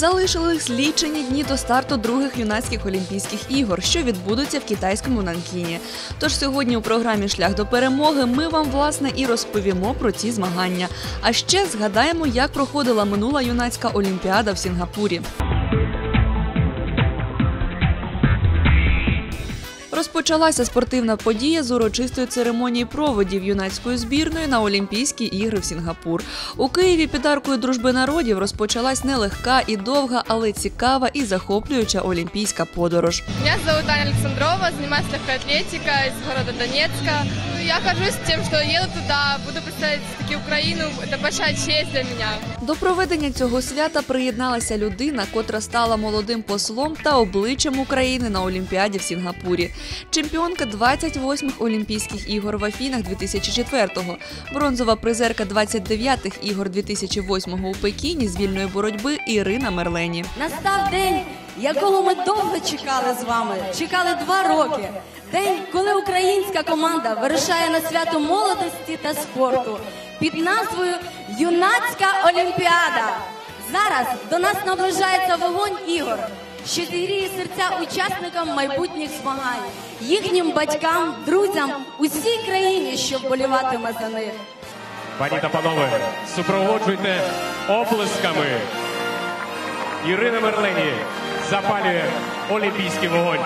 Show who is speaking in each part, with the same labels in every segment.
Speaker 1: Залишились лічені дні до старту других юнацьких олімпійських ігор, що відбудуться в китайському Нанкіні. Тож сьогодні у програмі Шлях до перемоги ми вам власне і розповімо про ці змагання. А ще згадаємо, як проходила минула юнацька олімпіада в Сінгапурі. Розпочалася спортивна подія з урочистої церемонії проводів юнацької збірної на Олімпійські ігри в Сінгапур. У Києві під аркою дружби народів розпочалась нелегка і довга, але цікава і захоплююча олімпійська подорож.
Speaker 2: Меня зовут Аня легкой атлетикой из города Донецка. Ну, Я горжусь тем, что еду туда, буду представить таки Украину. Это большая честь для меня.
Speaker 1: До проведення цього свята приєдналася людина, котра стала молодим послом та обличчям України на Олімпіаді в Сінгапурі. Чемпіонка 28-х Олімпійських ігор в Афінах 2004-го, бронзова призерка 29-х ігор 2008-го у Пекіні з вільної боротьби Ірина Мерлені.
Speaker 3: Настав день, якого ми довго чекали з вами. Чекали два роки. День, коли українська команда вирушає на свято молодості та спорту під назвою Юнацька Олімпіада. Зараз до нас наближається вогонь ігор, що зігріє серця учасникам майбутніх змагань, їхнім батькам, друзям, усій країні, що вболіватиме за них.
Speaker 4: Пані та панове, супроводжуйте оплесками. Ірина Мерлені запалює олімпійський вогонь.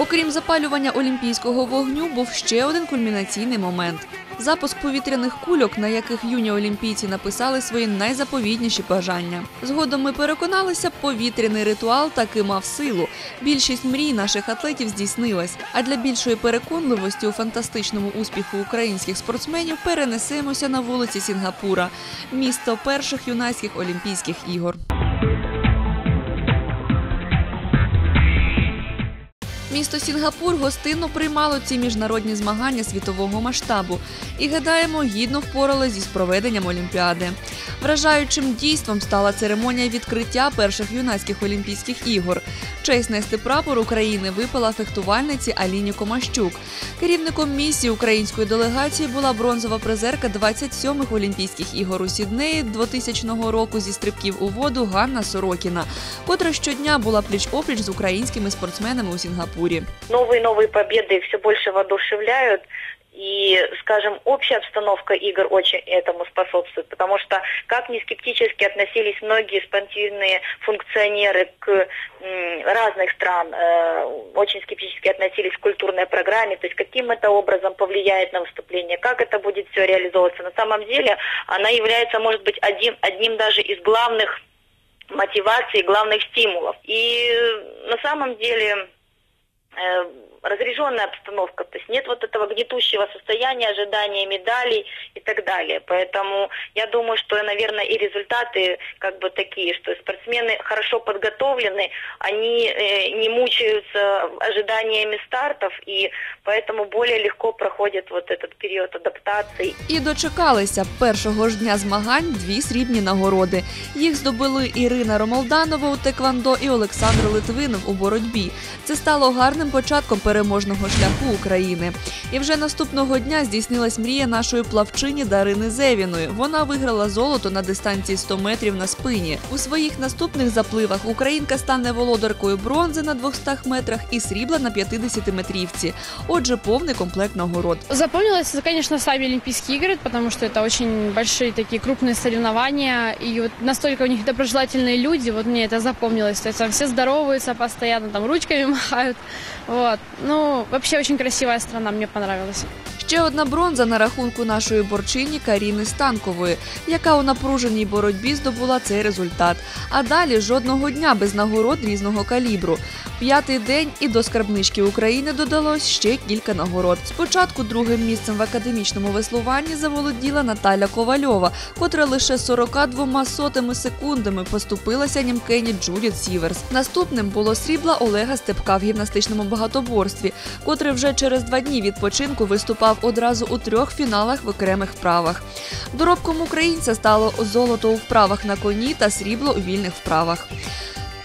Speaker 1: Окрім запалювання олімпійського вогню, був ще один кульмінаційний момент. Запуск повітряних кульок, на яких юні олімпійці написали свої найзаповітніші бажання. Згодом ми переконалися, повітряний ритуал таки мав силу. Більшість мрій наших атлетів здійснилась. А для більшої переконливості у фантастичному успіху українських спортсменів перенесемося на вулиці Сінгапура, місто перших юнацьких олімпійських ігор. Місто Сінгапур гостинно приймало ці міжнародні змагання світового масштабу і гадаємо, гідно впоралось зі проведенням Олімпіади. Вражаючим дійством стала церемонія відкриття перших юнацьких олімпійських ігор. Честь нести прапор України випала фехтувальниці Аліні Комащук. Керівником місії української делегації була бронзова призерка 27-х Олімпійських ігор у Сіднеї 2000 року зі стрибків у воду Ганна Сорокіна, котра щодня була пліч-опліч з українськими спортсменами у Сінгапурі.
Speaker 5: Новые и новые победы все больше воодушевляют. И, скажем, общая обстановка игр очень этому способствует, потому что как ни скептически относились многие спортивные функционеры к разных стран, э, очень скептически относились к культурной программе, то есть каким это образом повлияет на выступление, как это будет все реализовываться. На самом деле она является, может быть, один, одним даже из главных мотиваций, главных стимулов. И на самом деле э, разряженная обстановка, то есть нет вот этого гнетущего состояния, ожидания медалей и так далее. Поэтому я думаю, что, наверное, и результаты как бы такие, что спортсмены хорошо подготовлены, они э, не мучаются ожиданиями стартов, и поэтому более легко проходит вот этот период адаптации.
Speaker 1: І дочекалися першого ж дня змагань дві срібні нагороди. Їх здобули Ірина Ромолданова у теквандо і Олександр Литвинов у боротьбі. Це стало гарним початком переможного шляху України. І вже наступного дня здійснилась мрія нашої плавчині Дарини Зевіної. Вона виграла золото на дистанції 100 метрів на спині. У своїх наступних запливах Українка стане володаркою бронзи на 200 метрах і срібла на 50-метрівці. Отже, повний комплект нагород.
Speaker 2: Запомнилось, это, конечно, сами Олимпийские игры, потому что это очень большие такие крупные соревнования, и вот настолько у них доброжелательные люди, вот мне это запомнилось. То есть там все здороваются постоянно, там ручками махают. Вот. Ну, вообще очень красивая страна, мне понравилась.
Speaker 1: Ще одна бронза на рахунку нашої борчині Каріни Станкової, яка у напруженій боротьбі здобула цей результат. А далі жодного дня без нагород різного калібру. П'ятий день і до скарбнички України додалось ще кілька нагород. Спочатку другим місцем в академічному веслуванні заволоділа Наталя Ковальова, котра лише 42 сотими секундами поступилася німкені Джудіт Сіверс. Наступним було срібла Олега Степка в гімнастичному багатоборстві, котрий вже через два дні відпочинку виступав одразу у трьох фіналах в окремих вправах. Доробком українця стало золото у вправах на коні та срібло у вільних вправах.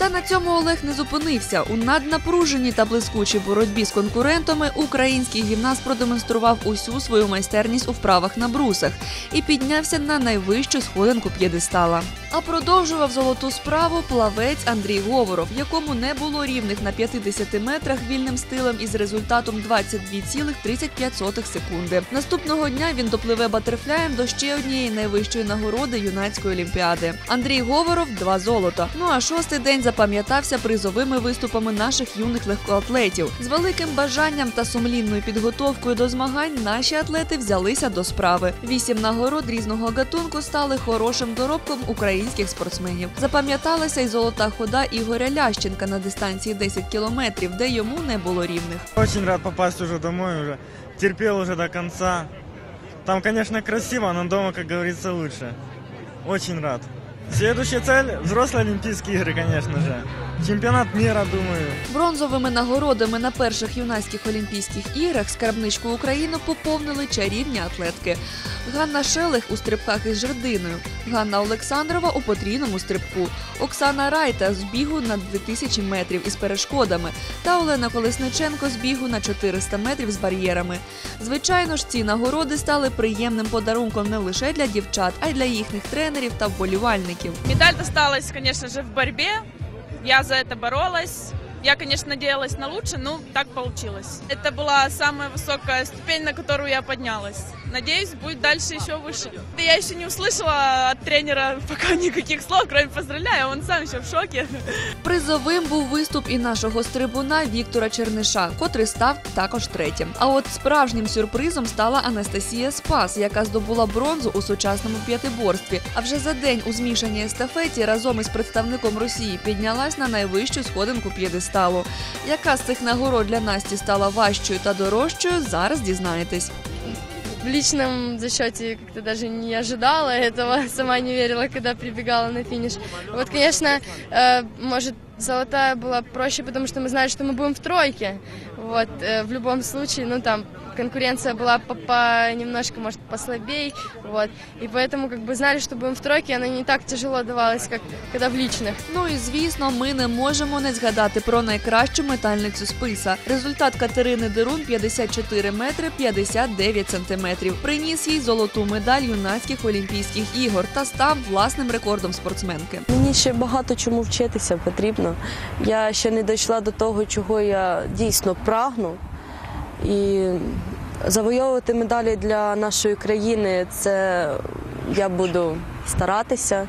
Speaker 1: Та на цьому Олег не зупинився. У наднапруженій та блискучій боротьбі з конкурентами український гімнаст продемонстрував усю свою майстерність у вправах на брусах і піднявся на найвищу сходинку п'єдестала. А продовжував золоту справу плавець Андрій Говоров, якому не було рівних на 50 метрах вільним стилем із результатом 22,35 секунди. Наступного дня він допливе батерфляєм до ще однієї найвищої нагороди юнацької олімпіади. Андрій Говоров два золота. Ну а шостий день запам'ятався призовими виступами наших юних легкоатлетів. З великим бажанням та сумлінною підготовкою до змагань наші атлети взялися до справи. Вісім нагород різного гатунку стали хорошим доробком українських спортсменів. Запам'яталася й золота хода Ігоря Лященка на дистанції 10 кілометрів, де йому не було рівних.
Speaker 6: Очень рад попасть уже домой уже. Терпел уже до конца. Там, конечно, красиво, но дома, как говорится, лучше. Очень рад. Следующая цель – взрослые Олимпийские игры, конечно же. Чемпионат мира, думаю.
Speaker 1: Бронзовими нагородами на перших юнацьких олімпійських іграх скарбничку України поповнили чарівні атлетки. Ганна Шелех у стрибках із жердиною, Ганна Олександрова у потрійному стрибку, Оксана Райта з бігу на 2000 метрів із перешкодами та Олена Колесниченко з бігу на 400 метрів з бар'єрами. Звичайно ж, ці нагороди стали приємним подарунком не лише для дівчат, а й для їхніх тренерів та вболівальників.
Speaker 7: Медаль досталась, конечно же, в борьбе. Я за это боролась. Я, конечно, надеялась на лучшее, но так получилось. Это была самая высокая ступень, на которую я поднялась. Надеюсь, будет дальше еще выше. Я еще не услышала от тренера пока никаких слов, кроме поздравляю, он сам еще в шоке.
Speaker 1: Призовим був виступ і нашого стрибуна Віктора Черниша, котрий став також третім. А от справжнім сюрпризом стала Анастасія Спас, яка здобула бронзу у сучасному п'ятиборстві. А вже за день у змішаній естафеті разом із представником Росії піднялась на найвищу сходинку п'єдесталу. Яка з цих нагород для Насті стала важчою та дорожчою, зараз дізнаєтесь.
Speaker 8: В личном зачете как-то даже не ожидала этого, сама не верила, когда прибегала на финиш. Вот, конечно, э, может, золотая была проще, потому что мы знали, что мы будем в тройке. Вот, э, в любом случае, ну, там, конкуренция была по, по- немножко, может, послабей, вот, и поэтому, как бы, знали, что будем в тройке, она не так тяжело давалась, как когда в личных.
Speaker 1: Ну і звісно, ми не можемо не згадати про найкращу метальницю списа. Результат Катерини Дерун 54 метри 59 сантиметрів. Приніс їй золоту медаль юнацьких олімпійських ігор та став власним рекордом спортсменки.
Speaker 9: Мені ще багато чому вчитися потрібно. Я ще не дійшла до того, чого я дійсно прагну. І завойовувати медалі для нашої країни це я буду старатися,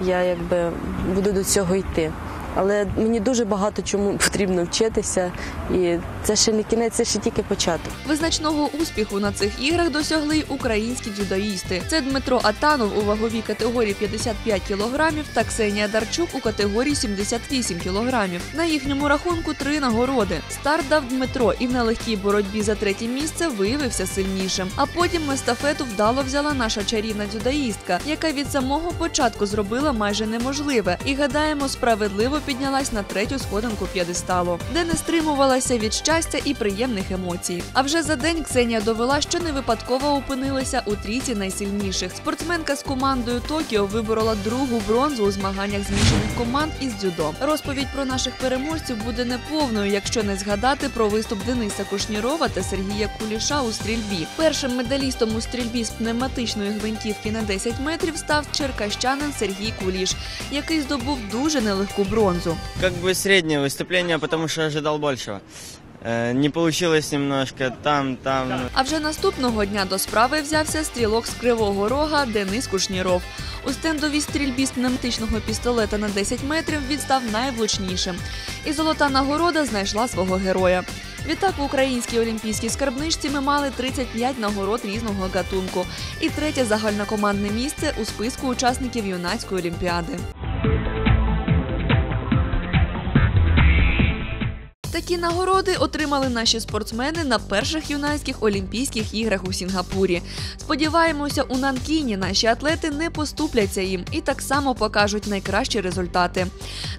Speaker 9: я якби буду до цього йти. Але мені дуже багато чому потрібно вчитися, і це ще не кінець, це ще тільки початок.
Speaker 1: Визначного успіху на цих іграх досягли й українські дзюдоїсти. Це Дмитро Атанов у ваговій категорії 55 кілограмів та Ксенія Дарчук у категорії 78 кілограмів. На їхньому рахунку три нагороди. Старт дав Дмитро і в нелегкій боротьбі за третє місце виявився сильнішим. А потім естафету вдало взяла наша чарівна дзюдоїстка, яка від самого початку зробила майже неможливе і гадаємо, справедливо піднялась на третю сходинку п'єдесталу, де не стримувалася від щастя і приємних емоцій. А вже за день Ксенія довела, що не випадково опинилася у трійці найсильніших. Спортсменка з командою Токіо виборола другу бронзу у змаганнях змішаних команд із дзюдо. Розповідь про наших переможців буде неповною, якщо не згадати про виступ Дениса Кушнірова та Сергія Куліша у стрільбі. Першим медалістом у стрільбі з пневматичної гвинтівки на 10 метрів став черкащанин Сергій Куліш, який здобув дуже нелегку бронзу
Speaker 10: Как бы среднее выступление, потому что ожидал большего. Э, Не получилось немножко там, там.
Speaker 1: А вже наступного дня до справи взявся стрілок з кривого рога Денис Кушніров. У стендовій стрільбі з пневматичного пістолета на 10 метрів він став найвлучнішим. І золота нагорода знайшла свого героя. Відтак в українській олімпійській скарбничці ми мали 35 нагород різного гатунку і третє загальнокомандне місце у списку учасників юнацької олімпіади. Які нагороди отримали наші спортсмени на перших юнацьких Олімпійських іграх у Сінгапурі? Сподіваємося, у Нанкіні наші атлети не поступляться їм і так само покажуть найкращі результати.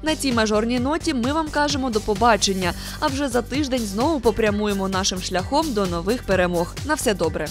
Speaker 1: На цій мажорній ноті ми вам кажемо до побачення. А вже за тиждень знову попрямуємо нашим шляхом до нових перемог. На все добре.